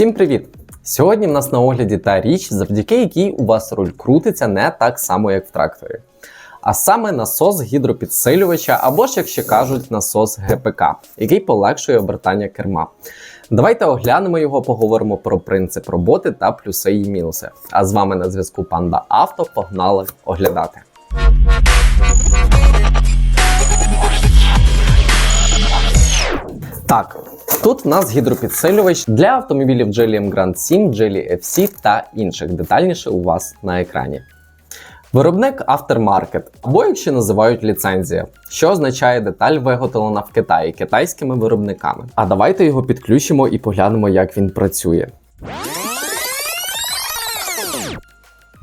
Всім привіт! Сьогодні в нас на огляді та річ, завдяки якій у вас руль крутиться не так само, як в тракторі. А саме насос гідропідсилювача, або ж, як ще кажуть, насос ГПК, який полегшує обертання керма. Давайте оглянемо його, поговоримо про принцип роботи та плюси і мінуси. А з вами на зв'язку Панда Авто. Погнали оглядати. Так, тут в нас гідропідсилювач для автомобілів Geely Grand 7, Geely FC та інших. Детальніше у вас на екрані. Виробник Aftermarket, або як ще називають ліцензія, що означає деталь виготовлена в Китаї китайськими виробниками. А давайте його підключимо і поглянемо, як він працює.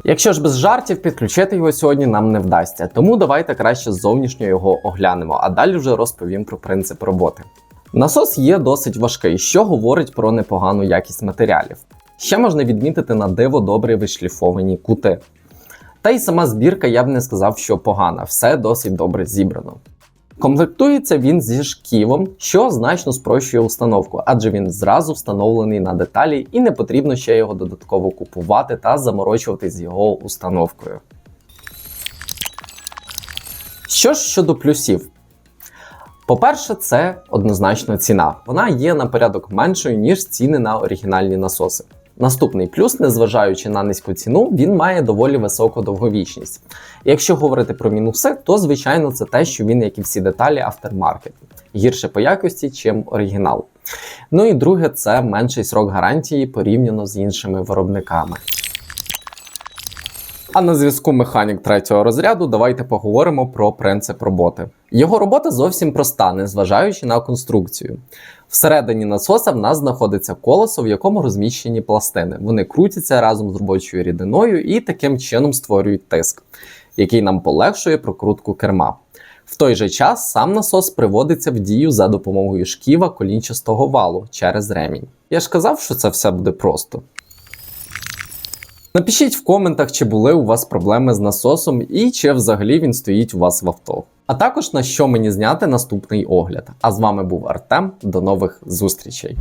Якщо ж без жартів, підключити його сьогодні нам не вдасться, тому давайте краще зовнішньо його оглянемо, а далі вже розповім про принцип роботи. Насос є досить важкий, що говорить про непогану якість матеріалів. Ще можна відмітити на диво добре вишліфовані кути. Та й сама збірка я б не сказав, що погана, все досить добре зібрано. Комплектується він зі шківом, що значно спрощує установку, адже він зразу встановлений на деталі і не потрібно ще його додатково купувати та заморочувати з його установкою. Що ж щодо плюсів? По-перше, це однозначно ціна. Вона є на порядок меншою, ніж ціни на оригінальні насоси. Наступний плюс, незважаючи на низьку ціну, він має доволі високу довговічність. Якщо говорити про мінуси, то звичайно це те, що він, як і всі деталі, автермаркет, гірше по якості, чим оригінал. Ну і друге, це менший срок гарантії порівняно з іншими виробниками. А на зв'язку механік третього розряду давайте поговоримо про принцип роботи. Його робота зовсім проста, незважаючи на конструкцію. Всередині насоса в нас знаходиться колесо, в якому розміщені пластини. Вони крутяться разом з робочою рідиною і таким чином створюють тиск, який нам полегшує прокрутку керма. В той же час сам насос приводиться в дію за допомогою шківа колінчастого валу через ремінь. Я ж казав, що це все буде просто. Напишіть в коментах, чи були у вас проблеми з насосом і чи взагалі він стоїть у вас в авто. А також на що мені зняти наступний огляд. А з вами був Артем. До нових зустрічей.